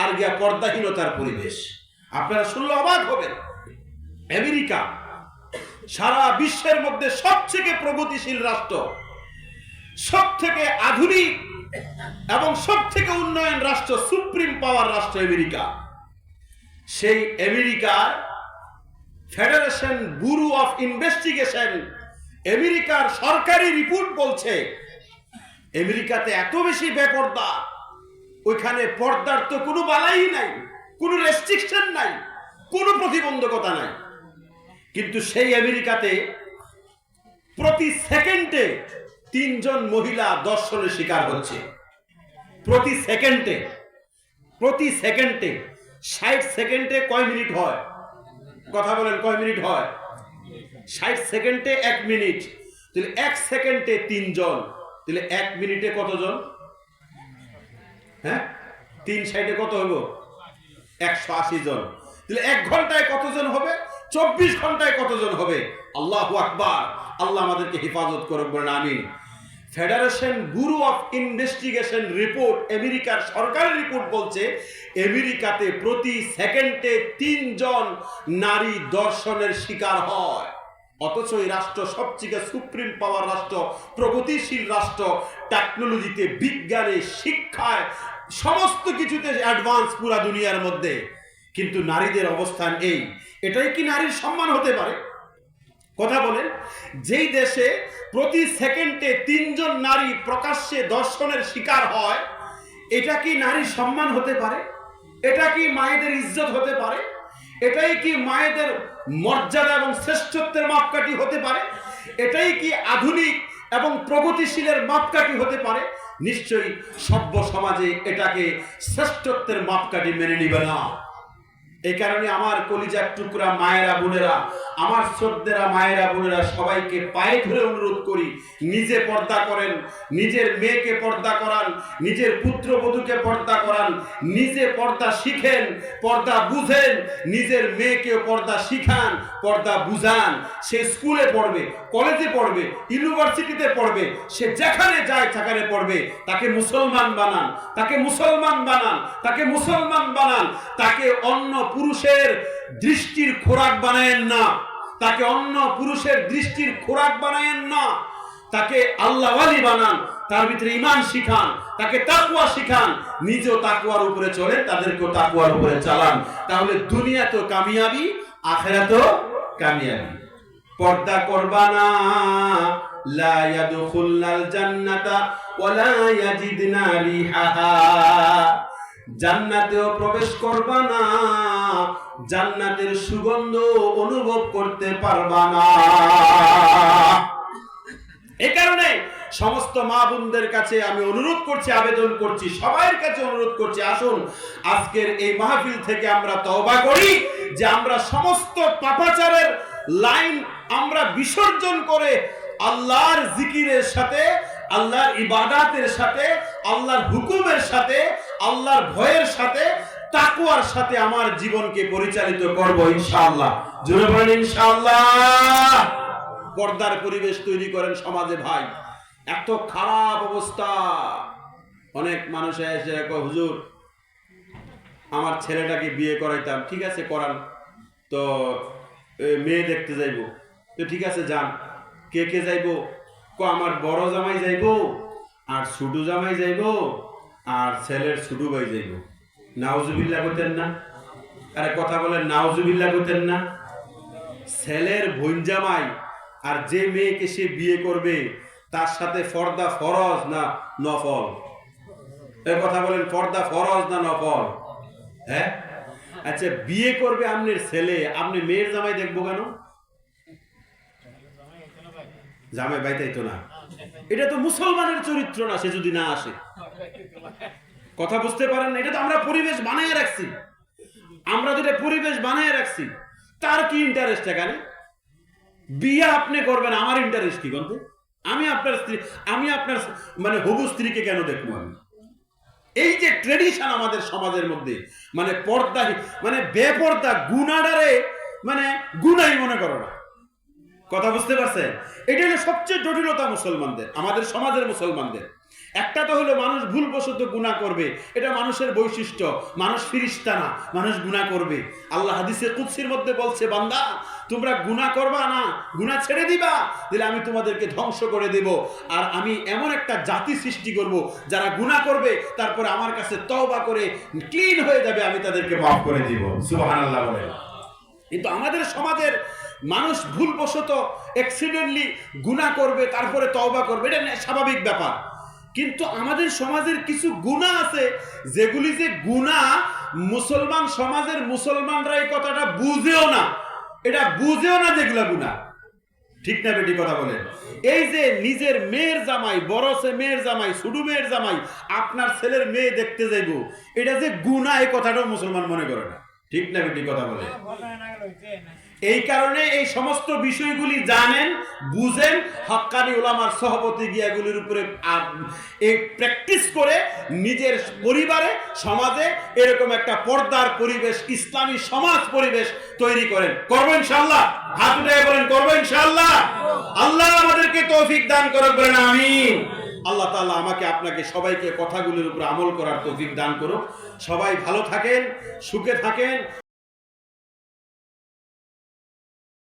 আর গিয়া পর্দাহীনতার পরিবেশ। আপনারা শুনলে অবাক হবেন। আমেরিকা সারা বিশ্বের মধ্যে সবথেকে প্রগতিশীল রাষ্ট্র সব থেকে আধুনিক এবং সব থেকে উন্নয়ন রাষ্ট্র, সুপ্রিম পাওয়ার রাষ্ট্র আমেরিকা। সেই আমেরিকার ফেডারেশন ব্যুরো অফ ইনভেস্টিগেশন, আমেরিকার সরকারি রিপোর্ট বলছে, আমেরিকাতে এত বেশি বেপর্দা ওইখানে পর্দার তো কোনো বালাই নাই, কোনো রেস্ট্রিকশন নাই, কোনো প্রতিবন্ধকতা নাই। কিন্তু সেই আমেরিকাতে প্রতি সেকেন্ডে তিনজন মহিলা দর্শনের শিকার হচ্ছে। প্রতি সেকেন্ডে প্রতি সেকেন্ডে, ষাট সেকেন্ডে কয় মিনিট হয়? কথা বলেন, কয় মিনিট হয়? ষাট সেকেন্ডে এক মিনিট, তাহলে এক সেকেন্ডে তিনজন, তাহলে এক মিনিটে কতজন? হ্যাঁ? তিন সাইডে কত হইব? একশো আশি জন। তাহলে এক ঘন্টায় কতজন হবে? চব্বিশ ঘন্টায় কতজন হবে? আল্লাহ আকবার। আল্লাহ আমাদেরকে হেফাজত করুক, বলেন Amin. Federation bureau of investigation report আমেরিকার সরকারি রিপোর্ট বলছে আমেরিকাতে প্রতি সেকেন্ডে তিনজন নারী দর্শনের শিকার হয়। অথচ এই রাষ্ট্র সবচেয়ে সুপ্রিম পাওয়ার রাষ্ট্র, প্রগতিশীল রাষ্ট্র টেকনোলজিতে বিজ্ঞানে, শিক্ষায়, সমস্ত কিছুতে অ্যাডভান্স পুরা দুনিয়ার মধ্যে। কিন্তু নারীদের অবস্থান এই। এটাই কি নারীর সম্মান হতে পারে? কথা বলেন, যেই দেশে প্রতি সেকেন্ডে তিনজন নারী প্রকাশ্যে দর্শনের শিকার হয়, এটা কি নারীর সম্মান হতে পারে? এটা কি মায়েদের ইজ্জত হতে পারে? এটাই কি মায়েদের মর্যাদা এবং শ্রেষ্ঠত্বের মাপকাঠি হতে পারে? এটাই কি আধুনিক এবং প্রগতিশীলের মাপকাঠি হতে পারে? নিশ্চয়ই সভ্য সমাজে এটাকে শ্রেষ্ঠত্বের মাপকাঠি মেনে নিবে না। এই কারণে আমার কলিজার টুকরা মায়েরা, বোনেরা, আমার শ্রদ্ধেরা মায়েরা, বোনেরা, সবাইকে পায়ে ধরে অনুরোধ করি, নিজে পর্দা করেন, নিজের মেয়েকে পর্দা করান, নিজের পুত্রবধূকে পর্দা করান, নিজে পর্দা শিখেন, পর্দা বুঝেন, নিজের মেয়েকে পর্দা শিখান, পর্দা বুঝান। সে স্কুলে পড়বে, কলেজে পড়বে, ইউনিভার্সিটিতে পড়বে, সে যেখানে যায় সেখানে পড়বে। তাকে মুসলমান বানান, তাকে মুসলমান বানান, তাকে মুসলমান বানান, তাকে অন্য পুরুষের দৃষ্টির খোরাক বানায়েন না। তাকে অন্য পুরুষের দৃষ্টির খোরাক বানায়েন না। তাকে আল্লাহওয়ালি বানান, তার ভিতরে ইমান শিখান, তাকে তাকুয়া শিখান। নিজেও তাকুয়ার উপরে চলে তাদেরকেও তাকুয়ার উপরে চালান। তাহলে দুনিয়া তো কামিয়াবি আখেরা তো কামিয়াবি। পর্দা করবা না। লা ইয়াদখুলনাল জান্নাতা ওয়ালা ইয়াজিদনা রিহাহা। জান্নাতেও প্রবেশ করবা না, জান্নাতের সুগন্ধ অনুভব করতে পারবা না। এ কারণে সমস্ত মা বোনদের কাছে আমি অনুরোধ করছি, আবেদন করছি সবার কাছে অনুরোধ করছি, আসুন, আজকের এই মাহফিল থেকে আমরা তওবা করি যে আমরা সমস্ত পাপাচারের লাইন আমরা বিসর্জন করে আল্লাহর জিকিরের সাথে আল্লাহর ইবাদাতের সাথে আল্লাহর হুকুমের সাথে আল্লাহর ভয়ের সাথে তাকুয়ার সাথে আমার জীবনকে পরিচালিত করব ইনশাআল্লাহ। জোরে বলেন ইনশাআল্লাহ। পর্দার পরিবেশ তৈরি করেন সমাজে ভাই। এত খারাপ অবস্থা। অনেক মানুষ এসে কয়, হুজুর আমার ছেলেটাকে বিয়ে করাইতাম। ঠিক আছে করান। তো মেয়ে দেখতে যাইব। তো ঠিক আছে যান। কে কে যাইব? আমার বড় জামাই যাইব, আর ছোট জামাই যাইব, আর ছেলের ছোট ভাই যাইব। নাউজুবিল্লা করতেন না? আরে কথা বলেন নাউজুবিল্লা করতেন না? ছেলের বোন জামাই, আর যে মেয়েকে সে বিয়ে করবে, তার সাথে ফর্দা ফরজ না নফল? এ কথা বলেন পর্দা ফরজ না নফল? হ্যাঁ? আচ্ছা বিয়ে করবে আপনার ছেলে, আপনি মেয়ের জামাই দেখব কেন? জামাই বাইতাই তো না। এটা তো মুসলমানের চরিত্র না সে যদি না আসে। কথা বুঝতে পারেন না এটা তো আমরা পরিবেশ বানিয়ে রাখছি। আমরা যেটা পরিবেশ বানিয়ে রাখছি তার কি ইন্টারেস্ট এখানে বিয়ে আপনি করবেন আমার ইন্টারেস্ট কি বলতে? আমি আপনার স্ত্রী আমি আপনার মানে হবু স্ত্রীকে কেন দেখব আমি? এই যে ট্রেডিশন আমাদের সমাজের মধ্যে মানে পর্দা মানে বেপর্দা গুনাডারে মানে গুনাই মনে করো না। কথা বুঝতে পারছেন? এটা হলো সবচেয়ে জটিলতা মুসলমানদের, আমাদের সমাজের মুসলমানদের। একটা তো হলো মানুষ ভুলবশত গুনাহ করবে, এটা মানুষের বৈশিষ্ট্য। মানুষ ফিরিস্তা না, মানুষ গুনাহ করবে। আল্লাহ হাদিসে কুৎসির মধ্যে বলছে, বান্দা, তোমরা গুনাহ করবা না, গুনাহ ছেড়ে দিবা, দিলে আমি তোমাদেরকে ধ্বংস করে দেব। আর আমি এমন একটা জাতি সৃষ্টি করব, যারা গুনাহ করবে, তারপরে আমার কাছে তওবা করে ক্লিন হয়ে যাবে, আমি তাদেরকে মাফ করে দিব। সুবহানাল্লাহ বলে কিন্তু আমাদের সমাজের মানুষ ভুলবশত অ্যাক্সিডেন্টলি গুণা করবে, তারপরে তওবা করবে, এটা স্বাভাবিক ব্যাপার। কিন্তু আমাদের সমাজের কিছু গুণা আছে, যেগুলি যে গুণা মুসলমান সমাজের মুসলমানরা এই কথাটা বুঝেও না। এটা বুঝেও না যেগুলা গুণা ঠিক না বেটি, কথা বলেন। এই যে নিজের মেয়ের জামাই, বড় সে মেয়ের জামাই ছুডু মেয়ের জামাই, আপনার ছেলের মেয়ে দেখতে যাইব, এটা যে গুণা এই কথাটাও মুসলমান মনে করে না। ঠিক না বেটি, কথা বলে এই কারণে এই সমস্ত বিষয়গুলি জানেন, বুঝেন হক্কানি ওলামার সহপতি গিয়াগুলির উপরে প্র্যাকটিস করে নিজের পরিবারে, সমাজে এরকম একটা পর্দার পরিবেশ, ইসলামী সমাজ পরিবেশ তৈরি করেন। করব ইনশাল্লাহ হাত উঠে বলেন, করব ইনশাল্লাহ আল্লাহ আমাদেরকে তৌফিক দান করুক, বলেন আমিন। আল্লাহ তাআলা আমাকে, আপনাকে, সবাইকে কথাগুলির উপর আমল করার তৌফিক দান করুক। সবাই ভালো থাকেন, সুখে থাকেন